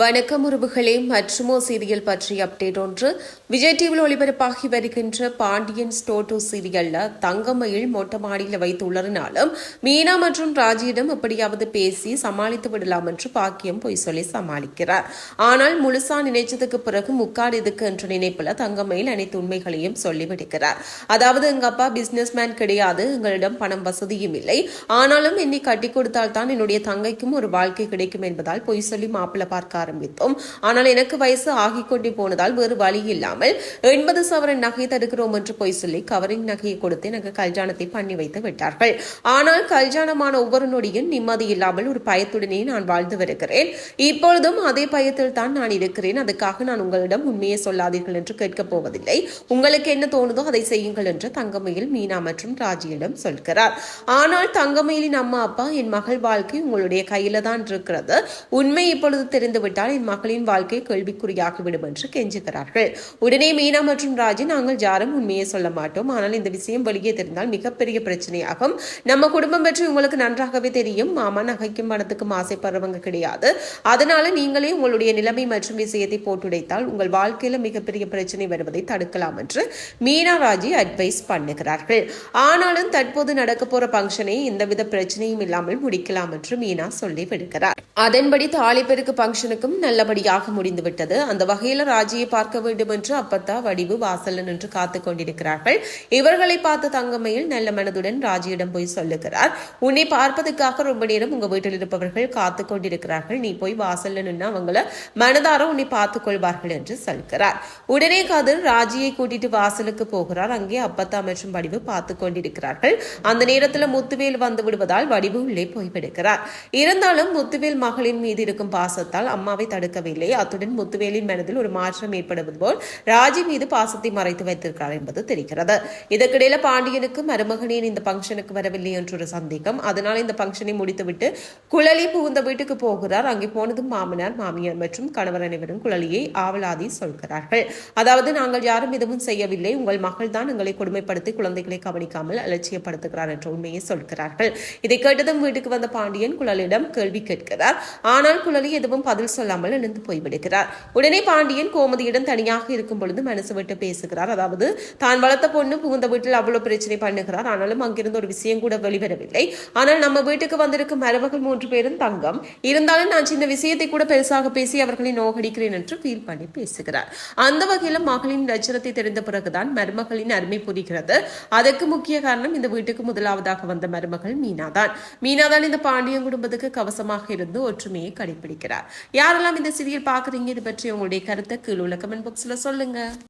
வணக்கம் உறவுகளே மற்றுமோ சீரியல் பற்றிய அப்டேட் ஒன்று. விஜய் டிவியில் ஒளிபரப்பாகி வருகின்ற பாண்டியன் ஸ்டோட்டோ சீரியல்ல தங்கமயில் மொட்டை மாடியில் வைத்துள்ளதுனாலும் மீனா மற்றும் ராஜியிடம் எப்படியாவது பேசி சமாளித்து விடலாம் என்று பாக்கியம் பொய் சொல்லி சமாளிக்கிறார். ஆனால் முழுசா நினைச்சதுக்கு பிறகு முக்காடு இதுக்கு என்ற நினைப்புல தங்கமயில் அனைத்து உண்மைகளையும் சொல்லிவிடுகிறார் அதாவது எங்க அப்பா பிசினஸ் மேன் கிடையாது எங்களிடம் பணம் வசதியும் இல்லை. ஆனாலும் என்னை கட்டி கொடுத்தால் தான் என்னுடைய தங்கைக்கும் ஒரு வாழ்க்கை கிடைக்கும் என்பதால் பொய் சொல்லி மாப்பிள்ள பார்க்க ஆரம்பித்தோம். ஆனால் எனக்கு வயசு ஆகிக் கொண்டே போனதால் வேறு வழி இல்லாமல் எண்பது சவரன் நகை தடுக்கிறோம் என்று போய் சொல்லி கவரிங் நகையை கொடுத்து எனக்கு கல்யாணத்தை பண்ணி வைத்து விட்டார்கள். ஆனால் கல்யாணமான ஒவ்வொரு நொடியும் நிம்மதி இல்லாமல் ஒரு பயத்துடனே நான் வாழ்ந்து வருகிறேன். இப்பொழுதும் அதே பயத்தில் தான் நான் இருக்கிறேன். அதுக்காக நான் உங்களிடம் உண்மையை சொல்லாதீர்கள் என்று கேட்கப் போவதில்லை. உங்களுக்கு என்ன தோணுதோ அதை செய்யுங்கள் என்று தங்கமயில் மீனா மற்றும் ராஜியிடம் சொல்கிறார். ஆனால் தங்கமயிலின் அம்மா அப்பா என் மகள் வாழ்க்கை உங்களுடைய கையில தான் இருக்கிறது. உண்மை இப்பொழுது தெரிந்துவிட்டு தெரிந்துவிட்டால் என் மகளின் வாழ்க்கை கேள்விக்குறியாகிவிடும் என்று கெஞ்சுகிறார்கள். உடனே மீனா மற்றும் ராஜி நாங்கள் யாரும் உண்மையை சொல்ல மாட்டோம். ஆனால் இந்த விஷயம் வெளியே தெரிந்தால் மிகப்பெரிய பிரச்சனையாகும். நம்ம குடும்பம் பற்றி உங்களுக்கு நன்றாகவே தெரியும். மாமா நகைக்கும் பணத்துக்கும் ஆசைப்படுறவங்க கிடையாது. அதனால நீங்களே உங்களுடைய நிலைமை மற்றும் விஷயத்தை போட்டுடைத்தால் உங்கள் வாழ்க்கையில மிகப்பெரிய பிரச்சனை வருவதை தடுக்கலாம் என்று மீனா ராஜி அட்வைஸ் பண்ணுகிறார்கள். ஆனாலும் தற்போது நடக்க போற பங்கனை எந்தவித பிரச்சனையும் இல்லாமல் முடிக்கலாம் என்று மீனா சொல்லி விடுகிறார் அதன்படி தாலிப்பெருக்கு பங்கனுக்கும் நல்லபடியாக முடிந்துவிட்டது. அந்த வகையில் ராஜியை பார்க்க வேண்டும் என்று அப்பத்தா வடிவு வாசல்ல நின்று காத்துக் கொண்டிருக்கிறார்கள். இவர்களை பார்த்து தங்கமையில் நல்ல மனதுடன் ராஜியிடம் போய் சொல்லுகிறார். உன்னை பார்ப்பதற்காக ரொம்ப நேரம் உங்க வீட்டில் இருப்பவர்கள் காத்து கொண்டிருக்கிறார்கள். நீ போய் வாசல்ல நின்று அவங்கள மனதார உன்னை பார்த்துக் கொள்வார்கள் என்று சொல்கிறார். உடனே கதிர் ராஜியை கூட்டிட்டு வாசலுக்கு போகிறார். அங்கே அப்பத்தா மற்றும் வடிவு பார்த்துக் கொண்டிருக்கிறார்கள். அந்த நேரத்தில் முத்துவேல் வந்து விடுவதால் வடிவு உள்ளே போய்விடுகிறார். இருந்தாலும் முத்துவேல் மகளின் மீது இருக்கும் பாசத்தால் அம்மாவை தடுக்கவில்லை. அத்துடன் முத்துவேலின் மனதில் ஒரு மாற்றம் ஏற்படுவது போல் ராஜி மீது பாசத்தை மறைத்து வைத்திருக்கிறார் என்பது தெரிகிறது. இதற்கிடையில பாண்டியனுக்கு மருமகனின் இந்த பங்கனுக்கு வரவில்லை என்ற ஒரு சந்தேகம். அதனால் இந்த பங்கனை முடித்துவிட்டு குழலி புகுந்த வீட்டுக்கு போகிறார். அங்கே போனதும் மாமனார் மாமியார் மற்றும் கணவர் அனைவரும் குழலியை ஆவலாதி சொல்கிறார்கள். அதாவது நாங்கள் யாரும் எதுவும் செய்யவில்லை. உங்கள் மகள் தான் எங்களை கொடுமைப்படுத்தி குழந்தைகளை கவனிக்காமல் அலட்சியப்படுத்துகிறார் என்ற உண்மையை சொல்கிறார்கள். இதை கேட்டதும் வீட்டுக்கு வந்த பாண்டியன் குழலிடம் கேள்வி கேட்கிறார். ஆனால் குழலி எதுவும் பதில் சொல்லாமல் எழுந்து போய்விடுகிறார். உடனே பாண்டியன் கோமதியிடம் தனியாக இருக்கும் பொழுது மனசு விட்டு பேசுகிறார். அதாவது தான் வளர்த்த பொண்ணு புகுந்த வீட்டில் அவ்வளவு பிரச்சனை பண்ணுகிறார். ஆனாலும் அங்கிருந்து ஒரு விஷயம் கூட வெளிவரவில்லை. ஆனால் நம்ம வீட்டுக்கு வந்திருக்கும் மருமகள் மூன்று பேரும் தங்கம். இருந்தாலும் நான் சின்ன விஷயத்தை கூட பெருசாக பேசி அவர்களை நோகடிக்கிறேன் என்று ஃபீல் பண்ணி பேசுகிறார். அந்த வகையில் மகளின் லட்சணத்தை தெரிந்த பிறகுதான் மருமகளின் அருமை புரிகிறது. அதற்கு முக்கிய காரணம் இந்த வீட்டுக்கு முதலாவதாக வந்த மருமகள் மீனாதான். மீனாதான் இந்த பாண்டியன் குடும்பத்துக்கு கவசமாக இருந்து ஒற்றுமையை கடைபிடிக்கிறார் யாரெல்லாம் இந்த சீரியல் பார்க்குறீங்க இது பற்றி உங்களுடைய கருத்தை கீழே உள்ள கமெண்ட் பாக்ஸில் சொல்லுங்க.